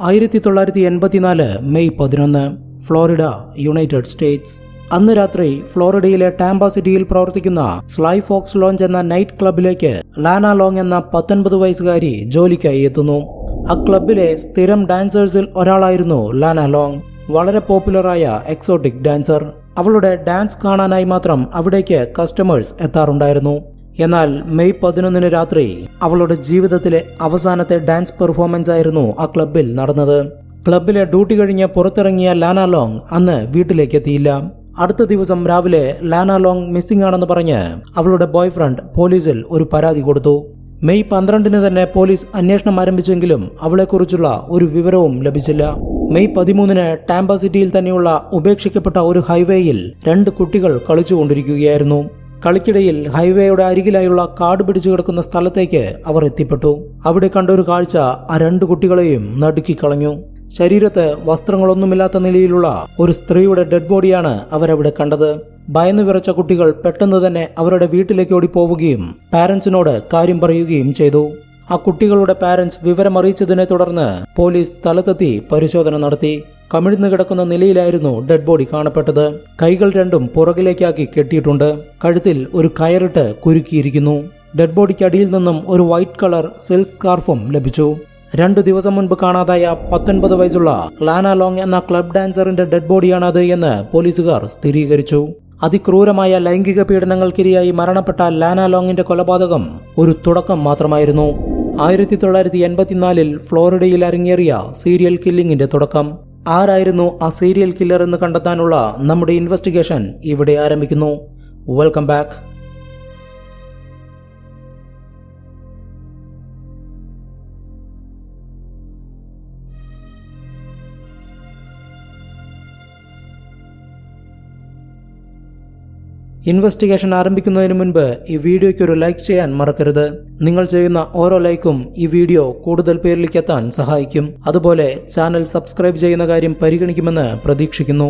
ആയിരത്തി തൊള്ളായിരത്തി എൺപത്തിനാല് മെയ് പതിനൊന്ന് ഫ്ലോറിഡ യുണൈറ്റഡ് സ്റ്റേറ്റ്സ്. അന്ന് രാത്രി ഫ്ലോറിഡയിലെ ടാമ്പ സിറ്റിയിൽ പ്രവർത്തിക്കുന്ന സ്ലൈ ഫോക്സ് ലോഞ്ച് എന്ന നൈറ്റ് ക്ലബിലേക്ക് ലാന ലോങ് എന്ന പത്തൊൻപത് വയസ്സുകാരി ജോലിക്കായി എത്തുന്നു. ആ ക്ലബിലെ സ്ഥിരം ഡാൻസേഴ്സിൽ ഒരാളായിരുന്നു ലാന ലോങ് വളരെ പോപ്പുലറായ എക്സോട്ടിക് ഡാൻസർ. അവളുടെ ഡാൻസ് കാണാനായി മാത്രം അവിടേക്ക് കസ്റ്റമേഴ്സ് എത്താറുണ്ടായിരുന്നു. എന്നാൽ മെയ് പതിനൊന്നിന് രാത്രി അവളുടെ ജീവിതത്തിലെ അവസാനത്തെ ഡാൻസ് പെർഫോമൻസ് ആയിരുന്നു ആ ക്ലബിൽ നടന്നത്. ക്ലബിലെ ഡ്യൂട്ടി കഴിഞ്ഞ് പുറത്തിറങ്ങിയ ലാന ലോങ് അന്ന് വീട്ടിലേക്ക് എത്തിയില്ല അടുത്ത ദിവസം രാവിലെ ലാന ലോങ് മിസ്സിംഗ് ആണെന്ന് പറഞ്ഞ് അവളുടെ ബോയ്ഫ്രണ്ട് പോലീസിൽ ഒരു പരാതി കൊടുത്തു. മെയ് പന്ത്രണ്ടിന് തന്നെ പോലീസ് അന്വേഷണം ആരംഭിച്ചെങ്കിലും അവളെക്കുറിച്ചുള്ള ഒരു വിവരവും ലഭിച്ചില്ല. മെയ് പതിമൂന്നിന് ടാമ്പ സിറ്റിയിൽ തന്നെയുള്ള ഉപേക്ഷിക്കപ്പെട്ട ഒരു ഹൈവേയിൽ രണ്ട് കുട്ടികൾ കളിച്ചുകൊണ്ടിരിക്കുകയായിരുന്നു. കളിക്കിടയിൽ ഹൈവേയുടെ അരികിലായുള്ള കാട് പിടിച്ചു കിടക്കുന്ന സ്ഥലത്തേക്ക് അവർ എത്തിപ്പെട്ടു. അവിടെ കണ്ട ഒരു കാഴ്ച ആ രണ്ട് കുട്ടികളെയും നടുക്കിക്കളഞ്ഞു. ശരീരത്ത് വസ്ത്രങ്ങളൊന്നുമില്ലാത്ത നിലയിലുള്ള ഒരു സ്ത്രീയുടെ ഡെഡ് ബോഡിയാണ് അവരവിടെ കണ്ടത്. ഭയന്നു വിറച്ച കുട്ടികൾ പെട്ടെന്ന് തന്നെ അവരുടെ വീട്ടിലേക്ക് ഓടിപ്പോവുകയും പാരന്റ്സിനോട് കാര്യം പറയുകയും ചെയ്തു. ആ കുട്ടികളുടെ പാരന്റ്സ് വിവരമറിയിച്ചതിനെ തുടർന്ന് പോലീസ് സ്ഥലത്തെത്തി പരിശോധന നടത്തി. കമിഴ്ന്നു കിടക്കുന്ന നിലയിലായിരുന്നു ഡെഡ് ബോഡി കാണപ്പെട്ടത്. കൈകൾ രണ്ടും പുറകിലേക്കാക്കി കെട്ടിയിട്ടുണ്ട്. കഴുത്തിൽ ഒരു കയറിട്ട് കുരുക്കിയിരിക്കുന്നു. ഡെഡ് ബോഡിക്ക് അടിയിൽ നിന്നും ഒരു വൈറ്റ് കളർ സിൽക്ക് സ്കാർഫും ലഭിച്ചു. രണ്ടു ദിവസം മുൻപ് കാണാതായ പത്തൊൻപത് വയസ്സുള്ള ലാന ലോങ് എന്ന ക്ലബ് ഡാൻസറിന്റെ ഡെഡ് ബോഡിയാണത് എന്ന് പോലീസുകാർ സ്ഥിരീകരിച്ചു. അതിക്രൂരമായ ലൈംഗിക പീഡനങ്ങൾക്കിരയായി മരണപ്പെട്ട ലാന ലോങ്ങിന്റെ കൊലപാതകം ഒരു തുടക്കം മാത്രമായിരുന്നു. ആയിരത്തി തൊള്ളായിരത്തി എൺപത്തിനാലിൽ ഫ്ലോറിഡയിൽ അരങ്ങേറിയ സീരിയൽ കില്ലിങ്ങിന്റെ തുടക്കം. ആരായിരുന്നു ആ സീരിയൽ കില്ലർ എന്ന് കണ്ടെത്താനുള്ള നമ്മുടെ ഇൻവെസ്റ്റിഗേഷൻ ഇവിടെ ആരംഭിക്കുന്നു. Welcome back. ഇൻവെസ്റ്റിഗേഷൻ ആരംഭിക്കുന്നതിന് മുൻപ് ഈ വീഡിയോയ്ക്ക് ഒരു ലൈക്ക് ചെയ്യാൻ മറക്കരുത്. നിങ്ങൾ ചെയ്യുന്ന ഓരോ ലൈക്കും ഈ വീഡിയോ കൂടുതൽ പേരിലേക്ക് എത്താൻ സഹായിക്കും. അതുപോലെ ചാനൽ സബ്സ്ക്രൈബ് ചെയ്യുന്ന കാര്യം പരിഗണിക്കുമെന്ന് പ്രതീക്ഷിക്കുന്നു.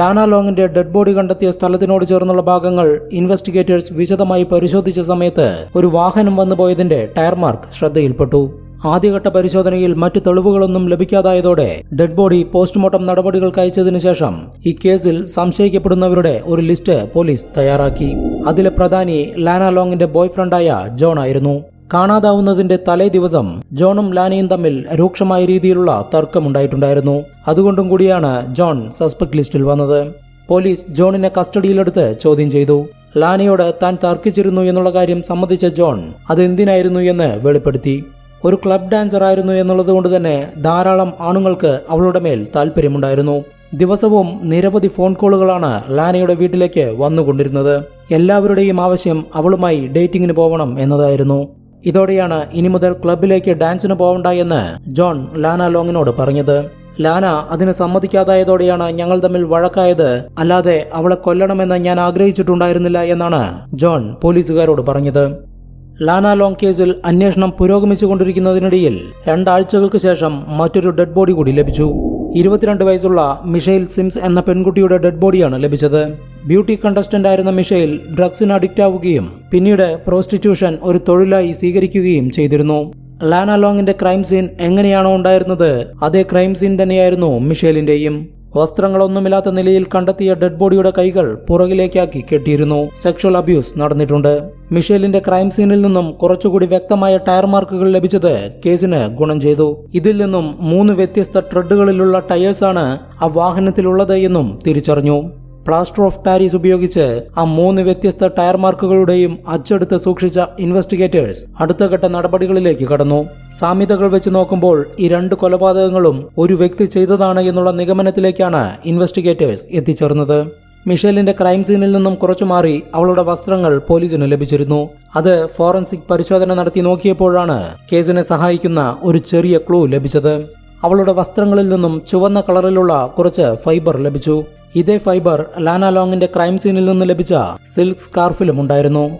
ലാന ലോങ്ങിന്റെ ഡെഡ് ബോഡി കണ്ടെത്തിയ സ്ഥലത്തിനോട് ചേർന്നുള്ള ഭാഗങ്ങൾ ഇൻവെസ്റ്റിഗേറ്റേഴ്സ് വിശദമായി പരിശോധിച്ച സമയത്ത് ഒരു വാഹനം വന്നുപോയതിന്റെ ടയർ മാർക്ക് ശ്രദ്ധയിൽപ്പെട്ടു. ആദ്യഘട്ട പരിശോധനയിൽ മറ്റു തെളിവുകളൊന്നും ലഭിക്കാതായതോടെ ഡെഡ് ബോഡി പോസ്റ്റ്മോർട്ടം നടപടികൾക്ക് അയച്ചതിനു ശേഷം ഈ കേസിൽ സംശയിക്കപ്പെടുന്നവരുടെ ഒരു ലിസ്റ്റ് പോലീസ് തയ്യാറാക്കി. അതിലെ പ്രധാനി ലാന ലോങ്ങിന്റെ ബോയ്ഫ്രണ്ടായ ജോൺ ആയിരുന്നു. കാണാതാവുന്നതിന്റെ തലേ ദിവസം ജോണും ലാനയും തമ്മിൽ രൂക്ഷമായ രീതിയിലുള്ള തർക്കമുണ്ടായിട്ടുണ്ടായിരുന്നു. അതുകൊണ്ടും കൂടിയാണ് ജോൺ സസ്പെക്ട് ലിസ്റ്റിൽ വന്നത്. പോലീസ് ജോണിനെ കസ്റ്റഡിയിലെടുത്ത് ചോദ്യം ചെയ്തു. ലാനയോട് താൻ തർക്കിച്ചിരുന്നു എന്നുള്ള കാര്യം സമ്മതിച്ച ജോൺ അതെന്തിനായിരുന്നു എന്ന് വെളിപ്പെടുത്തി. ഒരു ക്ലബ് ഡാൻസർ ആയിരുന്നു എന്നുള്ളത് കൊണ്ട് തന്നെ ധാരാളം ആണുങ്ങൾക്ക് അവളുടെ മേൽ താല്പര്യമുണ്ടായിരുന്നു ദിവസവും നിരവധി ഫോൺ കോളുകളാണ് ലാനയുടെ വീട്ടിലേക്ക് വന്നുകൊണ്ടിരുന്നത്. എല്ലാവരുടെയും ആവശ്യം അവളുമായി ഡേറ്റിംഗിന് പോകണം എന്നതായിരുന്നു. ഇതോടെയാണ് ഇനി മുതൽ ക്ലബിലേക്ക് ഡാൻസിന് പോകണ്ട എന്ന് ജോൺ ലാന ലോങ്ങിനോട് പറഞ്ഞത്. ലാന അതിന് സമ്മതിക്കാതായതോടെയാണ് ഞങ്ങൾ തമ്മിൽ വഴക്കായത്. അല്ലാതെ അവളെ കൊല്ലണമെന്ന് ഞാൻ ആഗ്രഹിച്ചിട്ടുണ്ടായിരുന്നില്ല എന്നാണ് ജോൺ പോലീസുകാരോട് പറഞ്ഞത്. ലാന ലോങ് കേസിൽ അന്വേഷണം പുരോഗമിച്ചുകൊണ്ടിരിക്കുന്നതിനിടയിൽ രണ്ടാഴ്ചകൾക്ക് ശേഷം മറ്റൊരു ഡെഡ് ബോഡി കൂടി ലഭിച്ചു. ഇരുപത്തിരണ്ട് വയസ്സുള്ള മിഷേൽ സിംസ് എന്ന പെൺകുട്ടിയുടെ ഡെഡ് ബോഡിയാണ് ലഭിച്ചത്. ബ്യൂട്ടി കണ്ടസ്റ്റന്റ് ആയിരുന്ന മിഷേൽ ഡ്രഗ്സിന് അഡിക്റ്റ് ആവുകയും പിന്നീട് പ്രോസ്റ്റിറ്റ്യൂഷൻ ഒരു തൊഴിലായി സ്വീകരിക്കുകയും ചെയ്തിരുന്നു. ലാന ലോങ്ങിന്റെ ക്രൈം സീൻ എങ്ങനെയാണോ ഉണ്ടായിരുന്നത് അതേ ക്രൈം സീൻ തന്നെയായിരുന്നു മിഷേലിന്റെയും. വസ്ത്രങ്ങളൊന്നുമില്ലാത്ത നിലയിൽ കണ്ടെത്തിയ ഡെഡ് ബോഡിയുടെ കൈകൾ പുറകിലേക്കാക്കി കെട്ടിയിരുന്നു. സെക്ഷൽ അബ്യൂസ് നടന്നിട്ടുണ്ട്. മിഷേലിന്റെ ക്രൈം സീനിൽ നിന്നും കുറച്ചുകൂടി വ്യക്തമായ ടയർ മാർക്കുകൾ ലഭിച്ചത് കേസിന് ഗുണം ചെയ്തു. ഇതിൽ നിന്നും മൂന്ന് വ്യത്യസ്ത ട്രെഡുകളിലുള്ള ടയേഴ്സാണ് ആ വാഹനത്തിലുള്ളത് എന്നും തിരിച്ചറിഞ്ഞു. പ്ലാസ്റ്റർ ഓഫ് പാരീസ് ഉപയോഗിച്ച് ആ മൂന്ന് വ്യത്യസ്ത ടയർ മാർക്കുകളുടെയും അച്ചെടുത്ത് സൂക്ഷിച്ച ഇൻവെസ്റ്റിഗേറ്റേഴ്സ് അടുത്ത ഘട്ട നടപടികളിലേക്ക് കടന്നു. സാമ്യതകൾ വെച്ച് നോക്കുമ്പോൾ ഈ രണ്ട് കൊലപാതകങ്ങളും ഒരു വ്യക്തി ചെയ്തതാണ് എന്നുള്ള നിഗമനത്തിലേക്കാണ് ഇൻവെസ്റ്റിഗേറ്റേഴ്സ് എത്തിച്ചേർന്നത്. മിഷേലിന്റെ ക്രൈം സീനിൽ നിന്നും കുറച്ചു മാറി അവളുടെ വസ്ത്രങ്ങൾ പോലീസിന് ലഭിച്ചിരുന്നു. അത് ഫോറൻസിക് പരിശോധന നടത്തി നോക്കിയപ്പോഴാണ് കേസിനെ സഹായിക്കുന്ന ഒരു ചെറിയ ക്ലൂ ലഭിച്ചത്. അവളുടെ വസ്ത്രങ്ങളിൽ നിന്നും ചുവന്ന കളറിലുള്ള കുറച്ച് ഫൈബർ ലഭിച്ചു. ഇതേ ഫൈബർ ലാന ലോങ്ങിന്റെ ക്രൈം സീനിൽ നിന്ന് ലഭിച്ച സിൽക്ക് സ്കാർഫിലും ഉണ്ടായിരുന്നു.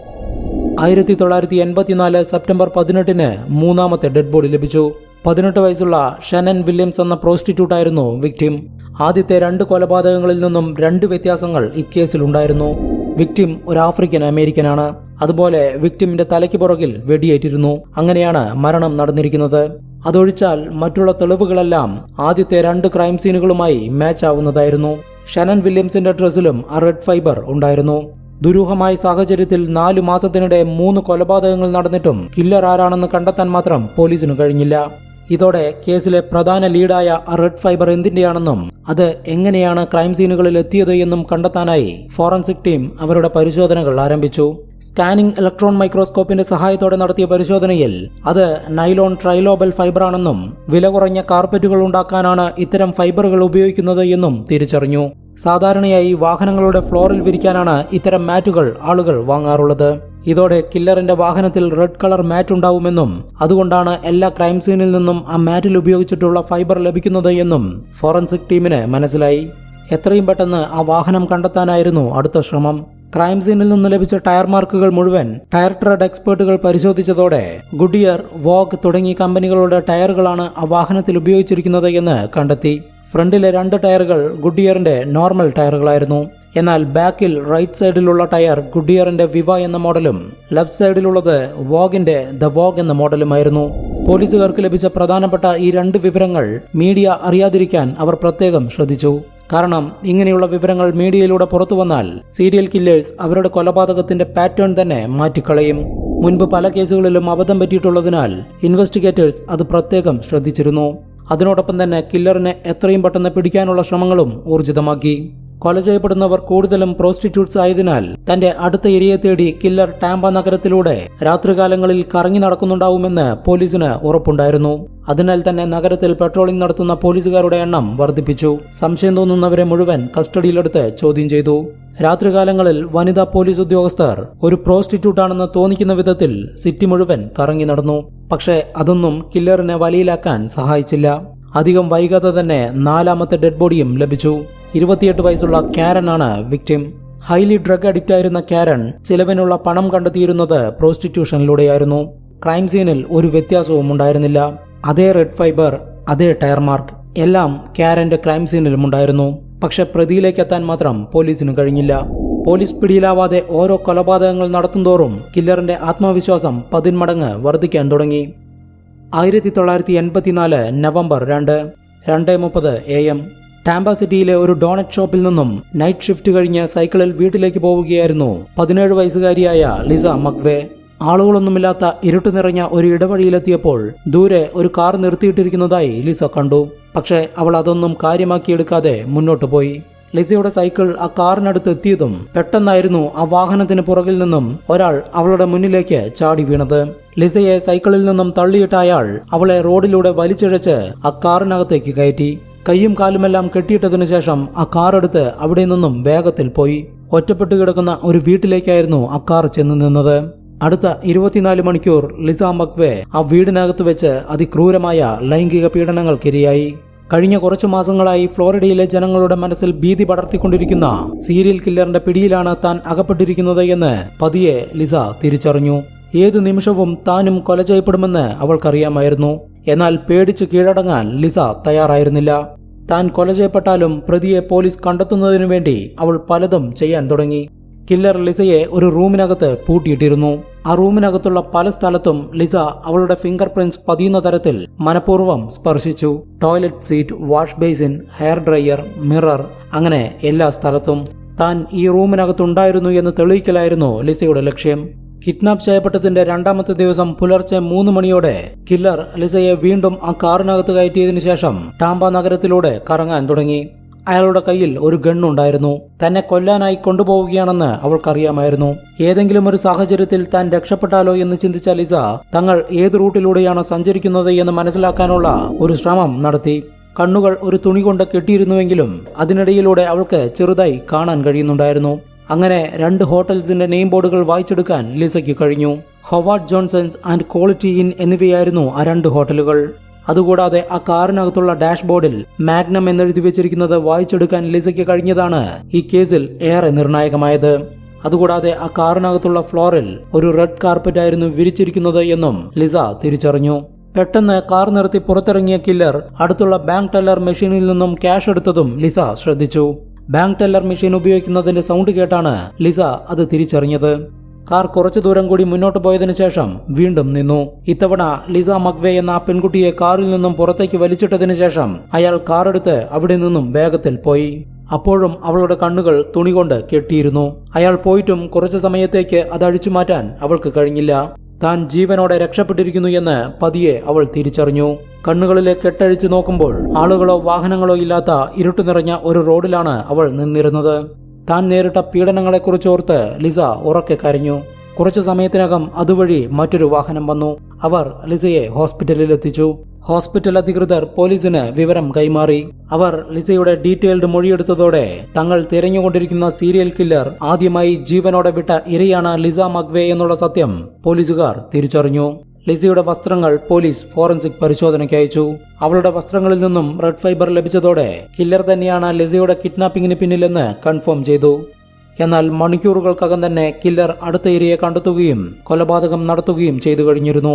ആയിരത്തി തൊള്ളായിരത്തി എൺപത്തിനാല് സെപ്റ്റംബർ പതിനെട്ടിന് മൂന്നാമത്തെ ഡെഡ് ബോഡി ലഭിച്ചു. പതിനെട്ട് വയസ്സുള്ള ഷനൻ വില്യംസ് എന്ന പ്രോസ്റ്റിറ്റ്യൂട്ട് ആയിരുന്നു വിക്ടിം. ആദ്യത്തെ രണ്ട് കൊലപാതകങ്ങളിൽ നിന്നും രണ്ട് വ്യത്യാസങ്ങൾ ഇക്കേസിലുണ്ടായിരുന്നു വിക്ടിം ഒരു ആഫ്രിക്കൻ അമേരിക്കനാണ്. അതുപോലെ വിക്ടിമിന്റെ തലയ്ക്ക് പുറകിൽ വെടിയേറ്റിരുന്നു. അങ്ങനെയാണ് മരണം നടന്നിരിക്കുന്നത്. അതൊഴിച്ചാൽ മറ്റുള്ള തെളിവുകളെല്ലാം ആദ്യത്തെ രണ്ട് ക്രൈം സീനുകളുമായി മാച്ച് ആവുന്നതായിരുന്നു. ഷനൻ വില്യംസിന്റെ ഡ്രസ്സിലും ആ റെഡ് ഫൈബർ ഉണ്ടായിരുന്നു. ദുരൂഹമായ സാഹചര്യത്തിൽ നാലു മാസത്തിനിടെ മൂന്ന് കൊലപാതകങ്ങൾ നടന്നിട്ടും കില്ലർ ആരാണെന്ന് കണ്ടെത്താൻ മാത്രം പോലീസിനു കഴിഞ്ഞില്ല. ഇതോടെ കേസിലെ പ്രധാന ലീഡായ റെഡ് ഫൈബർ എന്തിന്റെയാണെന്നും അത് എങ്ങനെയാണ് ക്രൈം സീനുകളിൽ എത്തിയത് എന്നും കണ്ടെത്താനായി ഫോറൻസിക് ടീം അവരുടെ പരിശോധനകൾ ആരംഭിച്ചു. സ്കാനിംഗ് ഇലക്ട്രോൺ മൈക്രോസ്കോപ്പിന്റെ സഹായത്തോടെ നടത്തിയ പരിശോധനയിൽ അത് നൈലോൺ ട്രൈലോബൽ ഫൈബറാണെന്നും വില കുറഞ്ഞ കാർപ്പറ്റുകൾ ഉണ്ടാക്കാനാണ് ഇത്തരം ഫൈബറുകൾ ഉപയോഗിക്കുന്നത് എന്നും തിരിച്ചറിഞ്ഞു. സാധാരണയായി വാഹനങ്ങളുടെ ഫ്ലോറിൽ വിരിക്കാനാണ് ഇത്തരം മാറ്റുകൾ ആളുകൾ വാങ്ങാറുള്ളത്. ഇതോടെ കില്ലറിന്റെ വാഹനത്തിൽ റെഡ് കളർ മാറ്റ് ഉണ്ടാവുമെന്നും അതുകൊണ്ടാണ് എല്ലാ ക്രൈം സീനിൽ നിന്നും ആ മാറ്റിൽ ഉപയോഗിച്ചിട്ടുള്ള ഫൈബർ ലഭിക്കുന്നത് എന്നും ഫോറൻസിക് ടീമിന് മനസ്സിലായി. എത്രയും പെട്ടെന്ന് ആ വാഹനം കണ്ടെത്താനായിരുന്നു അടുത്ത ശ്രമം. ക്രൈം സീനിൽ നിന്ന് ലഭിച്ച ടയർ മാർക്കുകൾ മുഴുവൻ ടയർ ട്രഡ് എക്സ്പേർട്ടുകൾ പരിശോധിച്ചതോടെ ഗുഡിയർ വോഗ് തുടങ്ങിയ കമ്പനികളുടെ ടയറുകളാണ് ആ വാഹനത്തിൽ ഉപയോഗിച്ചിരിക്കുന്നത് എന്ന് കണ്ടെത്തി. ഫ്രണ്ടിലെ രണ്ട് ടയറുകൾ ഗുഡിയറിന്റെ നോർമൽ ടയറുകളായിരുന്നു. എന്നാൽ ബാക്കിൽ റൈറ്റ് സൈഡിലുള്ള ടയർ ഗുഡിയറിന്റെ വിവ എന്ന മോഡലും ലെഫ്റ്റ് സൈഡിലുള്ളത് വോഗിന്റെ ദ വോഗ് എന്ന മോഡലുമായിരുന്നു. പോലീസുകാർക്ക് ലഭിച്ച പ്രധാനപ്പെട്ട ഈ രണ്ട് വിവരങ്ങൾ മീഡിയ അറിയാതിരിക്കാൻ അവർ പ്രത്യേകം ശ്രദ്ധിച്ചു. കാരണം ഇങ്ങനെയുള്ള വിവരങ്ങൾ മീഡിയയിലൂടെ പുറത്തു വന്നാൽ സീരിയൽ കില്ലേഴ്സ് അവരുടെ കൊലപാതകത്തിന്റെ പാറ്റേൺ തന്നെ മാറ്റിക്കളയും. മുൻപ് പല കേസുകളിലും അബദ്ധം പറ്റിയിട്ടുള്ളതിനാൽ ഇൻവെസ്റ്റിഗേറ്റേഴ്സ് അത് പ്രത്യേകം ശ്രദ്ധിച്ചിരുന്നു. അതിനോടൊപ്പം തന്നെ കില്ലറിനെ എത്രയും പെട്ടെന്ന് പിടിക്കാനുള്ള ശ്രമങ്ങളും ഊർജിതമാക്കി. കൊല ചെയ്യപ്പെടുന്നവർ കൂടുതലും പ്രോസ്റ്റിറ്റ്യൂട്ട്സ് ആയതിനാൽ തന്റെ അടുത്ത ഇരയെ തേടി കില്ലർ ടാമ്പ നഗരത്തിലൂടെ രാത്രികാലങ്ങളിൽ കറങ്ങി നടക്കുന്നുണ്ടാവുമെന്ന് പോലീസിന് ഉറപ്പുണ്ടായിരുന്നു. അതിനാൽ തന്നെ നഗരത്തിൽ പെട്രോളിംഗ് നടത്തുന്ന പോലീസുകാരുടെ എണ്ണം വർദ്ധിപ്പിച്ചു. സംശയം തോന്നുന്നവരെ മുഴുവൻ കസ്റ്റഡിയിലെടുത്ത് ചോദ്യം ചെയ്തു. രാത്രികാലങ്ങളിൽ വനിതാ പോലീസ് ഉദ്യോഗസ്ഥർ ഒരു പ്രോസ്റ്റിറ്റ്യൂട്ട് ആണെന്ന് തോന്നിക്കുന്ന വിധത്തിൽ സിറ്റി മുഴുവൻ കറങ്ങി നടന്നു. പക്ഷേ അതൊന്നും കില്ലറിനെ വലയിലാക്കാൻ സഹായിച്ചില്ല. അധികം വൈകാതെ തന്നെ നാലാമത്തെ ഡെഡ് ബോഡിയും ലഭിച്ചു. ഇരുപത്തിയെട്ട് വയസ്സുള്ള കാരൻ ആണ് വിക്ടിം ഹൈലി ഡ്രഗ് അഡിക്റ്റ് ആയിരുന്ന കാരൻ ചിലവിനുള്ള പണം കണ്ടെത്തിയിരുന്നത് പ്രോസ്റ്റിറ്റ്യൂഷനിലൂടെയായിരുന്നു ക്രൈം സീനിൽ ഒരു വ്യത്യാസവും ഉണ്ടായിരുന്നില്ല. അതേ റെഡ് ഫൈബർ അതേ ടയർ മാർക്ക് എല്ലാം കാരന്റെ ക്രൈം സീനിലും ഉണ്ടായിരുന്നു. പക്ഷെ പ്രതിയിലേക്ക് എത്താൻ മാത്രം പോലീസിന് കഴിഞ്ഞില്ല. പോലീസ് പിടിയിലാവാതെ ഓരോ കൊലപാതകങ്ങൾ നടത്തുന്തോറും കില്ലറിന്റെ ആത്മവിശ്വാസം പതിന്മടങ്ങ് വർദ്ധിക്കാൻ തുടങ്ങി. ആയിരത്തി തൊള്ളായിരത്തി എൺപത്തിനാല് നവംബർ രണ്ട് രണ്ട് മുപ്പത് എ എം. ടാമ്പ സിറ്റിയിലെ ഒരു ഡോണറ്റ് ഷോപ്പിൽ നിന്നും നൈറ്റ് ഷിഫ്റ്റ് കഴിഞ്ഞ് സൈക്കിളിൽ വീട്ടിലേക്ക് പോവുകയായിരുന്നു പതിനേഴ് വയസ്സുകാരിയായ ലിസ മക്വേ. ആളുകളൊന്നുമില്ലാത്ത ഇരുട്ട് നിറഞ്ഞ ഒരു ഇടവഴിയിലെത്തിയപ്പോൾ ദൂരെ ഒരു കാർ നിർത്തിയിട്ടിരിക്കുന്നതായി ലിസ കണ്ടു. പക്ഷേ അവൾ അതൊന്നും കാര്യമാക്കിയെടുക്കാതെ മുന്നോട്ട് പോയി. ലിസയുടെ സൈക്കിൾ ആ കാറിനടുത്ത് എത്തിയതും പെട്ടെന്നായിരുന്നു ആ വാഹനത്തിന് പുറകിൽ നിന്നും ഒരാൾ അവളുടെ മുന്നിലേക്ക് ചാടി വീണത്. ലിസയെ സൈക്കിളിൽ നിന്നും തള്ളിയിട്ട അയാൾ അവളെ റോഡിലൂടെ വലിച്ചിഴച്ച് ആ കാറിനകത്തേക്ക് കയറ്റി. കൈയും കാലുമെല്ലാം കെട്ടിയിട്ടതിനു ശേഷം ആ കാർ എടുത്ത് അവിടെ നിന്നും വേഗത്തിൽ പോയി. ഒറ്റപ്പെട്ടു കിടക്കുന്ന ഒരു വീട്ടിലേക്കായിരുന്നു ആ കാർ ചെന്ന് നിന്നത്. അടുത്ത ഇരുപത്തിനാല് മണിക്കൂർ ലിസ മക്വെ ആ വീടിനകത്ത് വെച്ച് അതിക്രൂരമായ ലൈംഗിക പീഡനങ്ങൾക്കിരയായി. കഴിഞ്ഞ കുറച്ചു മാസങ്ങളായി ഫ്ലോറിഡയിലെ ജനങ്ങളുടെ മനസ്സിൽ ഭീതി പടർത്തിക്കൊണ്ടിരിക്കുന്ന സീരിയൽ കില്ലറിന്റെ പിടിയിലാണ് താൻ അകപ്പെട്ടിരിക്കുന്നത് എന്ന് പതിയെ ലിസ തിരിച്ചറിഞ്ഞു. ഏത് നിമിഷവും താനും കൊല ചെയ്യപ്പെടുമെന്ന് അവൾക്കറിയാമായിരുന്നു. എന്നാൽ പേടിച്ച് കീഴടങ്ങാൻ ലിസ തയ്യാറായിരുന്നില്ല. താൻ കൊല ചെയ്യപ്പെട്ടാലും പ്രതിയെ പോലീസ് കണ്ടെത്തുന്നതിനു വേണ്ടി അവൾ പലതും ചെയ്യാൻ തുടങ്ങി. കില്ലർ ലിസയെ ഒരു റൂമിനകത്ത് പൂട്ടിയിട്ടിരുന്നു. ആ റൂമിനകത്തുള്ള പല സ്ഥലത്തും ലിസ അവളുടെ ഫിംഗർ പ്രിന്റ്സ് പതിയുന്ന തരത്തിൽ മനഃപൂർവം സ്പർശിച്ചു. Toilet seat wash basin hair dryer mirror അങ്ങനെ എല്ലാ സ്ഥലത്തും. താൻ ഈ റൂമിനകത്തുണ്ടായിരുന്നു എന്ന് തെളിയിക്കലായിരുന്നു ലിസയുടെ ലക്ഷ്യം. കിഡ്നാപ്പ് ചെയ്യപ്പെട്ടതിന്റെ രണ്ടാമത്തെ ദിവസം പുലർച്ചെ മൂന്ന് മണിയോടെ കില്ലർ ലിസയെ വീണ്ടും ആ കാറിനകത്ത് കയറ്റിയതിനു ശേഷം ടാമ്പ നഗരത്തിലൂടെ കറങ്ങാൻ തുടങ്ങി. അയാളുടെ കയ്യിൽ ഒരു ഗണ്ണുണ്ടായിരുന്നു. തന്നെ കൊല്ലാനായി കൊണ്ടുപോവുകയാണെന്ന് അവൾക്കറിയാമായിരുന്നു. ഏതെങ്കിലും ഒരു സാഹചര്യത്തിൽ താൻ രക്ഷപ്പെട്ടാലോ എന്ന് ചിന്തിച്ച ലിസ തങ്ങൾ ഏത് റൂട്ടിലൂടെയാണ് സഞ്ചരിക്കുന്നത് എന്ന് മനസ്സിലാക്കാനുള്ള ഒരു ശ്രമം നടത്തി. കണ്ണുകൾ ഒരു തുണി കൊണ്ട് കെട്ടിയിരുന്നുവെങ്കിലും അതിനിടയിലൂടെ അവൾക്ക് ചെറുതായി കാണാൻ കഴിയുന്നുണ്ടായിരുന്നു. അങ്ങനെ രണ്ട് ഹോട്ടൽസിന്റെ നെയിം ബോർഡുകൾ വായിച്ചെടുക്കാൻ ലിസയ്ക്ക് കഴിഞ്ഞു. Howard Johnson's and Quality Inn എന്നിവയായിരുന്നു ആ രണ്ട് ഹോട്ടലുകൾ. അതുകൂടാതെ ആ കാറിനകത്തുള്ള ഡാഷ്ബോർഡിൽ മാഗ്നം എന്നെഴുതി വെച്ചിരിക്കുന്നത് വായിച്ചെടുക്കാൻ ലിസയ്ക്ക് കഴിഞ്ഞതാണ് ഈ കേസിൽ ഏറെ നിർണായകമായത്. അതുകൂടാതെ ആ കാറിനകത്തുള്ള ഫ്ലോറിൽ ഒരു റെഡ് കാർപ്പറ്റ് ആയിരുന്നു വിരിച്ചിരിക്കുന്നത് എന്നും ലിസ തിരിച്ചറിഞ്ഞു. പെട്ടെന്ന് കാർ നിർത്തി പുറത്തിറങ്ങിയ കില്ലർ അടുത്തുള്ള ബാങ്ക് ടെല്ലർ മെഷീനിൽ നിന്നും ക്യാഷ് എടുത്തതും ലിസ ശ്രദ്ധിച്ചു. ബാങ്ക് ടെല്ലർ മെഷീൻ ഉപയോഗിക്കുന്നതിന്റെ സൗണ്ട് കേട്ടാണ് ലിസ അത് തിരിച്ചറിഞ്ഞത്. കാർ കുറച്ചു ദൂരം കൂടി മുന്നോട്ട് പോയതിനു ശേഷം വീണ്ടും നിന്നു. ഇത്തവണ ലിസ മക്വേ എന്ന ആ പെൺകുട്ടിയെ കാറിൽ നിന്നും പുറത്തേക്ക് വലിച്ചിട്ടതിനു ശേഷം അയാൾ കാറെടുത്ത് അവിടെ നിന്നും വേഗത്തിൽ പോയി. അപ്പോഴും അവളുടെ കണ്ണുകൾ തുണികൊണ്ട് കെട്ടിയിരുന്നു. അയാൾ പോയിട്ടും കുറച്ചു സമയത്തേക്ക് അത് അഴിച്ചു മാറ്റാൻ അവൾക്ക് കഴിഞ്ഞില്ല. താൻ ജീവനോടെ രക്ഷപ്പെട്ടിരിക്കുന്നു എന്ന് പതിയെ അവൾ തിരിച്ചറിഞ്ഞു. കണ്ണുകളിലെ കെട്ടഴിച്ചു നോക്കുമ്പോൾ ആളുകളോ വാഹനങ്ങളോ ഇല്ലാത്ത ഇരുട്ടു നിറഞ്ഞ ഒരു റോഡിലാണ് അവൾ നിന്നിരുന്നത്. താൻ നേരിട്ട പീഡനങ്ങളെക്കുറിച്ചോർത്ത് ലിസ ഉറക്കെ കരഞ്ഞു. കുറച്ചു സമയത്തിനകം അതുവഴി മറ്റൊരു വാഹനം വന്നു. അവർ ലിസയെ ഹോസ്പിറ്റലിൽ എത്തിച്ചു ഹോസ്പിറ്റൽ അധികൃതർ പോലീസിന് വിവരം കൈമാറി. അവർ ലിസയുടെ ഡീറ്റെയിൽഡ് മൊഴിയെടുത്തതോടെ തങ്ങൾ തിരഞ്ഞുകൊണ്ടിരിക്കുന്ന സീരിയൽ കില്ലർ ആദ്യമായി ജീവനോടെ വിട്ട ഇരയാണ് ലിസ മഗ്വേ എന്നുള്ള സത്യം പോലീസുകാർ തിരിച്ചറിഞ്ഞു. ലിസയുടെ വസ്ത്രങ്ങൾ പോലീസ് ഫോറൻസിക് പരിശോധനയ്ക്ക് അയച്ചു. അവളുടെ വസ്ത്രങ്ങളിൽ നിന്നും റെഡ് ഫൈബർ ലഭിച്ചതോടെ കില്ലർ തന്നെയാണ് ലിസയുടെ കിഡ്നാപ്പിംഗിന് പിന്നിലെന്ന് കൺഫേം ചെയ്തു. എന്നാൽ മണിക്കൂറുകൾക്കകം തന്നെ കില്ലർ അടുത്ത ഏരിയ കണ്ടെത്തുകയും കൊലപാതകം നടത്തുകയും ചെയ്തു കഴിഞ്ഞിരുന്നു.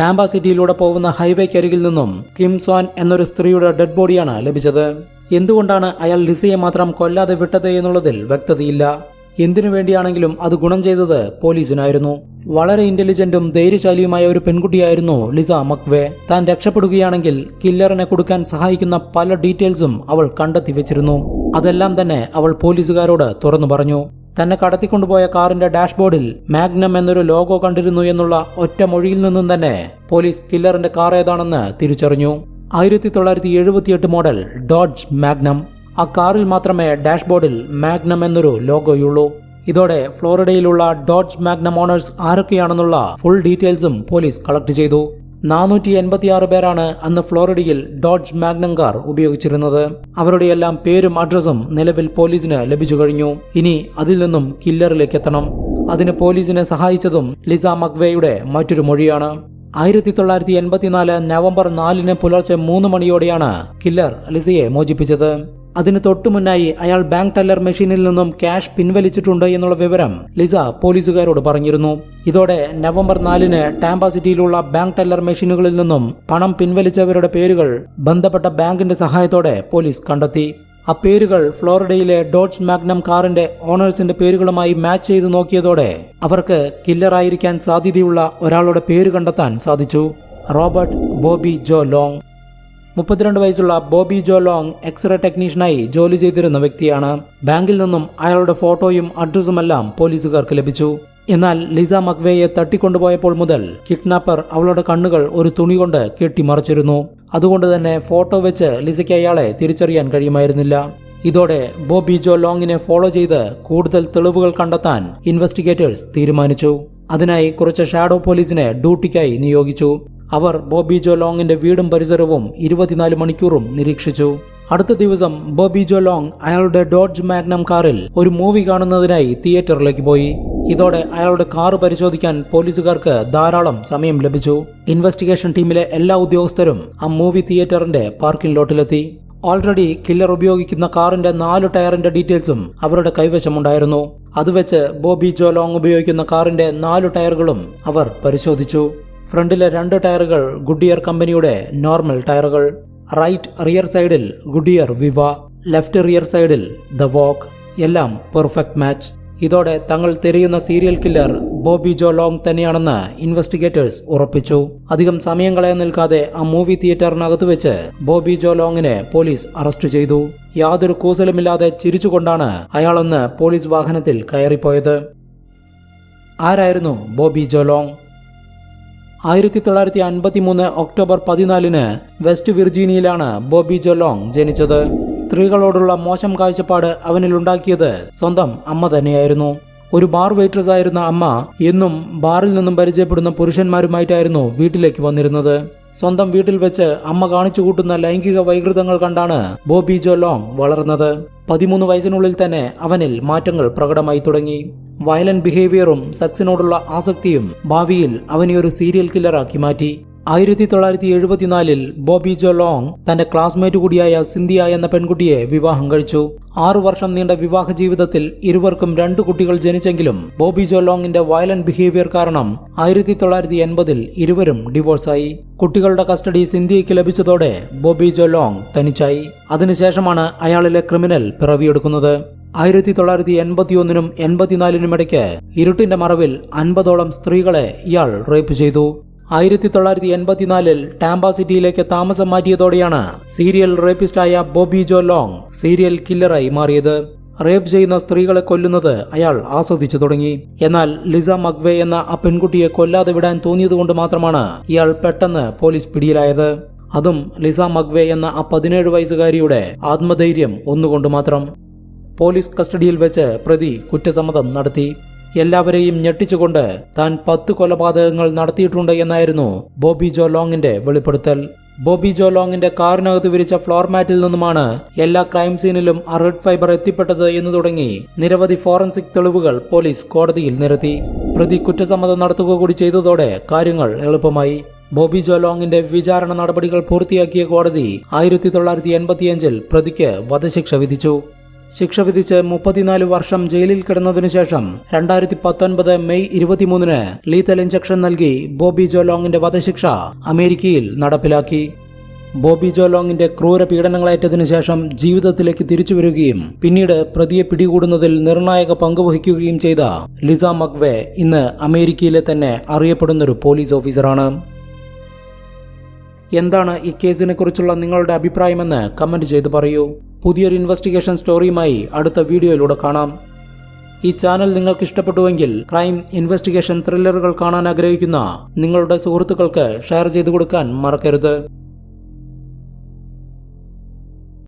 ടാമ്പ സിറ്റിയിലൂടെ പോകുന്ന ഹൈവേക്കരികിൽ നിന്നും കിം സ്വാൻ എന്നൊരു സ്ത്രീയുടെ ഡെഡ് ബോഡിയാണ് ലഭിച്ചത്. എന്തുകൊണ്ടാണ് അയാൾ ലിസിയെ മാത്രം കൊല്ലാതെ വിട്ടത് എന്നുള്ളതിൽ വ്യക്തതയില്ല. എന്തിനു വേണ്ടിയാണെങ്കിലും അത് ഗുണം ചെയ്തത് പോലീസിനായിരുന്നു. വളരെ ഇന്റലിജന്റും ധൈര്യശാലിയുമായ ഒരു പെൺകുട്ടിയായിരുന്നു ലിസ മക്വേ. താൻ രക്ഷപ്പെടുകയാണെങ്കിൽ കില്ലറിനെ കൊടുക്കാൻ സഹായിക്കുന്ന പല ഡീറ്റെയിൽസും അവൾ കണ്ടെത്തി വെച്ചിരുന്നു. അതെല്ലാം തന്നെ അവൾ പോലീസുകാരോട് തുറന്നു പറഞ്ഞു. തന്നെ കടത്തിക്കൊണ്ടുപോയ കാറിന്റെ ഡാഷ്ബോർഡിൽ മാഗ്നം എന്നൊരു ലോഗോ കണ്ടിരുന്നു എന്നുള്ള ഒറ്റ മൊഴിയിൽ നിന്നും തന്നെ പോലീസ് കില്ലറിന്റെ കാർ ഏതാണെന്ന് തിരിച്ചറിഞ്ഞു. ആയിരത്തി തൊള്ളായിരത്തി എഴുപത്തിയെട്ട് മോഡൽ ഡോഡ്ജ് മാഗ്നം. ആ കാറിൽ മാത്രമേ ഡാഷ്ബോർഡിൽ മാഗ്നം എന്നൊരു ലോഗോയുള്ളൂ. ഇതോടെ ഫ്ലോറിഡയിലുള്ള ഡോഡ്ജ് മാഗ്നം ഓണേഴ്സ് ആരൊക്കെയാണെന്നുള്ള ഫുൾ ഡീറ്റെയിൽസും പോലീസ് കളക്ട് ചെയ്തു. നാനൂറ്റി എൺപത്തിയാറ് പേരാണ് അന്ന് ഫ്ലോറിഡയിൽ ഡോഡ്ജ് മാഗ്നം കാർ ഉപയോഗിച്ചിരുന്നത്. അവരുടെയെല്ലാം പേരും അഡ്രസ്സും നിലവിൽ പോലീസിന് ലഭിച്ചു കഴിഞ്ഞു. ഇനി അതിൽ നിന്നും കില്ലറിലേക്ക് എത്തണം. അതിന് പോലീസിനെ സഹായിച്ചതും ലിസ മക്വേയുടെ മറ്റൊരു മൊഴിയാണ്. ആയിരത്തി തൊള്ളായിരത്തി എൺപത്തിനാല് നവംബർ നാലിന് പുലർച്ചെ മൂന്ന് മണിയോടെയാണ് കില്ലർ ലിസയെ മോചിപ്പിച്ചത്. അതിന് തൊട്ടുമുന്നായി അയാൾ ബാങ്ക് ടെല്ലർ മെഷീനിൽ നിന്നും ക്യാഷ് പിൻവലിച്ചിട്ടുണ്ട് എന്നുള്ള വിവരം ലിസ പോലീസുകാരോട് പറഞ്ഞിരുന്നു. ഇതോടെ നവംബർ നാലിന് ടാമ്പ സിറ്റിയിലുള്ള ബാങ്ക് ടെല്ലർ മെഷീനുകളിൽ നിന്നും പണം പിൻവലിച്ചവരുടെ പേരുകൾ ബന്ധപ്പെട്ട ബാങ്കിന്റെ സഹായത്തോടെ പോലീസ് കണ്ടെത്തി. ആ പേരുകൾ ഫ്ലോറിഡയിലെ ഡോഡ്ജ് മാഗ്നം കാറിന്റെ ഓണേഴ്സിന്റെ പേരുകളുമായി മാച്ച് ചെയ്ത് നോക്കിയതോടെ അവർക്ക് കില്ലറായിരിക്കാൻ സാധ്യതയുള്ള ഒരാളുടെ പേര് കണ്ടെത്താൻ സാധിച്ചു. Robert Bobby Joe Long. മുപ്പത്തിരണ്ട് വയസ്സുള്ള ബോബി ജോ ലോങ് എക്സ്റേ ടെക്നീഷ്യനായി ജോലി ചെയ്തിരുന്ന വ്യക്തിയാണ്. ബാങ്കിൽ നിന്നും അയാളുടെ ഫോട്ടോയും അഡ്രസ്സുമെല്ലാം പോലീസുകാർക്ക് ലഭിച്ചു. എന്നാൽ ലിസ മക്വേയെ തട്ടിക്കൊണ്ടുപോയപ്പോൾ മുതൽ കിഡ്നാപ്പർ അവളുടെ കണ്ണുകൾ ഒരു തുണി കൊണ്ട് കെട്ടിമറിച്ചിരുന്നു. അതുകൊണ്ട് തന്നെ ഫോട്ടോ വെച്ച് ലിസയ്ക്ക് അയാളെ തിരിച്ചറിയാൻ കഴിയുമായിരുന്നില്ല. ഇതോടെ ബോബി ജോ ലോങ്ങിനെ ഫോളോ ചെയ്ത് കൂടുതൽ തെളിവുകൾ കണ്ടെത്താൻ ഇൻവെസ്റ്റിഗേറ്റേഴ്സ് തീരുമാനിച്ചു. അതിനായി കുറച്ച് ഷാഡോ പോലീസിനെ ഡ്യൂട്ടിക്കായി നിയോഗിച്ചു. അവർ ബോബി ജോ ലോങ്ങിന്റെ വീടും പരിസരവും ഇരുപത്തിനാല് മണിക്കൂറും നിരീക്ഷിച്ചു. അടുത്ത ദിവസം ബോബി ജോ ലോങ് അയാളുടെ ഡോഡ്ജ് മാഗ്നം കാറിൽ ഒരു മൂവി കാണുന്നതിനായി തിയേറ്ററിലേക്ക് പോയി. ഇതോടെ അയാളുടെ കാറ് പരിശോധിക്കാൻ പോലീസുകാർക്ക് ധാരാളം സമയം ലഭിച്ചു. ഇൻവെസ്റ്റിഗേഷൻ ടീമിലെ എല്ലാ ഉദ്യോഗസ്ഥരും ആ മൂവി തിയേറ്ററിന്റെ പാർക്കിംഗ് ലോട്ടിലെത്തി ഓൾറെഡി കില്ലർ ഉപയോഗിക്കുന്ന കാറിന്റെ നാല് ടയറിന്റെ ഡീറ്റെയിൽസും അവരുടെ കൈവശമുണ്ടായിരുന്നു. അത് വെച്ച് ബോബി ജോ ലോങ് ഉപയോഗിക്കുന്ന കാറിന്റെ നാല് ടയറുകളും അവർ പരിശോധിച്ചു. ഫ്രണ്ടിലെ രണ്ട് ടയറുകൾ ഗുഡിയർ കമ്പനിയുടെ നോർമൽ ടയറുകൾ റൈറ്റ് റിയർ സൈഡിൽ ഗുഡിയർ വിവ ലെഫ്റ്റ് റിയർ സൈഡിൽ ദ വോക്ക് എല്ലാം പെർഫെക്റ്റ് മാച്ച്. ഇതോടെ തങ്ങൾ തിരയുന്ന serial killer Bobby Joe Long തന്നെയാണെന്ന് ഇൻവെസ്റ്റിഗേറ്റേഴ്സ് ഉറപ്പിച്ചു. അധികം സമയം കളയാൻ നിൽക്കാതെ ആ മൂവി തിയേറ്ററിനകത്ത് വെച്ച് ബോബി ജോ ലോങ്ങിനെ പോലീസ് അറസ്റ്റ് ചെയ്തു. യാതൊരു കൂസലുമില്ലാതെ ചിരിച്ചുകൊണ്ടാണ് അയാളെന്ന് പോലീസ് വാഹനത്തിൽ കയറിപ്പോയത്. ആരായിരുന്നു ബോബി ജോ ലോങ്? ആയിരത്തി തൊള്ളായിരത്തി അൻപത്തി മൂന്ന് ഒക്ടോബർ പതിനാലിന് വെസ്റ്റ് വിർജീനിയയിലാണ് ബോബി ജോലോങ് ജനിച്ചത്. സ്ത്രീകളോടുള്ള മോശം കാഴ്ചപ്പാട് അവനിലുണ്ടാക്കിയത് സ്വന്തം അമ്മ തന്നെയായിരുന്നു. ഒരു ബാർ വെയിറ്റേഴ്സ് ആയിരുന്ന അമ്മ എന്നും ബാറിൽ നിന്നും പരിചയപ്പെടുന്ന പുരുഷന്മാരുമായിട്ടായിരുന്നു വീട്ടിലേക്ക് വന്നിരുന്നത്. സ്വന്തം വീട്ടിൽ വെച്ച് അമ്മ കാണിച്ചു കൂട്ടുന്ന ലൈംഗിക വൈകൃതങ്ങൾ കണ്ടാണ് ബോബി ജോലോങ് വളർന്നത്. പതിമൂന്ന് വയസ്സിനുള്ളിൽ തന്നെ അവനിൽ മാറ്റങ്ങൾ പ്രകടമായി തുടങ്ങി. വയലന്റ് ബിഹേവിയറും സെക്സിനോടുള്ള ആസക്തിയും ഭാവിയിൽ അവനെ ഒരു സീരിയൽ കില്ലറാക്കി മാറ്റി. ആയിരത്തി തൊള്ളായിരത്തി എഴുപത്തിനാലിൽ ബോബി ജോ ലോങ് തന്റെ ക്ലാസ്മേറ്റ് കൂടിയായ സിന്ധിയ എന്ന പെൺകുട്ടിയെ വിവാഹം കഴിച്ചു. ആറു വർഷം നീണ്ട വിവാഹ ജീവിതത്തിൽ ഇരുവർക്കും രണ്ടു കുട്ടികൾ ജനിച്ചെങ്കിലും ബോബി ജോ ലോങ്ങിന്റെ വയലന്റ് ബിഹേവിയർ കാരണം ആയിരത്തി തൊള്ളായിരത്തി എൺപതിൽ ഇരുവരും ഡിവോഴ്സായി കുട്ടികളുടെ കസ്റ്റഡി സിന്ധിയയ്ക്ക് ലഭിച്ചതോടെ ബോബി ജോ ലോങ് തനിച്ചായി. അതിനുശേഷമാണ് അയാളിലെ ക്രിമിനൽ പിറവിയെടുക്കുന്നത്. ആയിരത്തി തൊള്ളായിരത്തി എൺപത്തിയൊന്നിനും എൺപത്തിനാലിനും ഇടയ്ക്ക് ഇരുട്ടിന്റെ മറവിൽ അൻപതോളം സ്ത്രീകളെ ഇയാൾ റേപ്പ് ചെയ്തു. ആയിരത്തി തൊള്ളായിരത്തി എൺപത്തിനാലിൽ ടാമ്പ സിറ്റിയിലേക്ക് താമസം മാറ്റിയതോടെയാണ് സീരിയൽ റേപ്പിസ്റ്റായ ബോബി ജോ ലോങ് സീരിയൽ കില്ലറായി മാറിയത്. റേപ്പ് ചെയ്യുന്ന സ്ത്രീകളെ കൊല്ലുന്നത് അയാൾ ആസ്വദിച്ചു തുടങ്ങി. എന്നാൽ ലിസ മഗ്വേ എന്ന ആ പെൺകുട്ടിയെ കൊല്ലാതെ വിടാൻ തോന്നിയതുകൊണ്ട് മാത്രമാണ് ഇയാൾ പെട്ടെന്ന് പോലീസ് പിടിയിലായത്. അതും ലിസ മഗ്വേ എന്ന ആ പതിനേഴ് വയസ്സുകാരിയുടെ ആത്മധൈര്യം ഒന്നുകൊണ്ട് മാത്രം. പോലീസ് കസ്റ്റഡിയിൽ വെച്ച് പ്രതി കുറ്റസമ്മതം നടത്തി. എല്ലാവരെയും ഞെട്ടിച്ചുകൊണ്ട് താൻ പത്ത് കൊലപാതകങ്ങൾ നടത്തിയിട്ടുണ്ട് എന്നായിരുന്നു ബോബി ജോ ലോങ്ങിന്റെ വെളിപ്പെടുത്തൽ. ബോബി ജോ ലോങ്ങിന്റെ കാറിനകത്ത് വിരിച്ച ഫ്ലോർ മാറ്റിൽ നിന്നുമാണ് എല്ലാ ക്രൈം സീനിലും ആ റെഡ് ഫൈബർ എത്തിപ്പെട്ടത് എന്ന് തുടങ്ങി നിരവധി ഫോറൻസിക് തെളിവുകൾ പോലീസ് കോടതിയിൽ നിരത്തി. പ്രതി കുറ്റസമ്മതം നടത്തുക കൂടി ചെയ്തതോടെ കാര്യങ്ങൾ എളുപ്പമായി. ബോബി ജോ ലോങ്ങിന്റെ വിചാരണ നടപടികൾ പൂർത്തിയാക്കിയ കോടതി ആയിരത്തി തൊള്ളായിരത്തി എൺപത്തിയഞ്ചിൽ പ്രതിക്ക് വധശിക്ഷ വിധിച്ചു. ശിക്ഷ വിധിച്ച് മുപ്പത്തിനാല് വർഷം ജയിലിൽ കിടന്നതിനു ശേഷം രണ്ടായിരത്തി പത്തൊൻപത് മെയ് ഇരുപത്തിമൂന്നിന് ലീതൽ ഇഞ്ചക്ഷൻ നൽകി ബോബി ജോലോങ്ങിന്റെ വധശിക്ഷ അമേരിക്കയിൽ നടപ്പിലാക്കി. ബോബി ജോലോങ്ങിന്റെ ക്രൂര പീഡനങ്ങളേറ്റതിനു ശേഷം ജീവിതത്തിലേക്ക് തിരിച്ചു വരികയും പിന്നീട് പ്രതിയെ പിടികൂടുന്നതിൽ നിർണായക പങ്കുവഹിക്കുകയും ചെയ്ത ലിസ മക്വെ ഇന്ന് അമേരിക്കയിലെ തന്നെ അറിയപ്പെടുന്നൊരു പോലീസ് ഓഫീസറാണ്. എന്താണ് ഈ കേസിനെക്കുറിച്ചുള്ള നിങ്ങളുടെ അഭിപ്രായമെന്ന് കമന്റ് ചെയ്ത് പറയൂ. പുതിയൊരു ഇൻവെസ്റ്റിഗേഷൻ സ്റ്റോറിയുമായി അടുത്ത വീഡിയോയിലൂടെ കാണാം. ഈ ചാനൽ നിങ്ങൾക്ക് ഇഷ്ടപ്പെട്ടുവെങ്കിൽ ക്രൈം ഇൻവെസ്റ്റിഗേഷൻ ത്രില്ലറുകൾ കാണാൻ ആഗ്രഹിക്കുന്ന നിങ്ങളുടെ സുഹൃത്തുക്കൾക്ക് ഷെയർ ചെയ്തു കൊടുക്കാൻ മറക്കരുത്.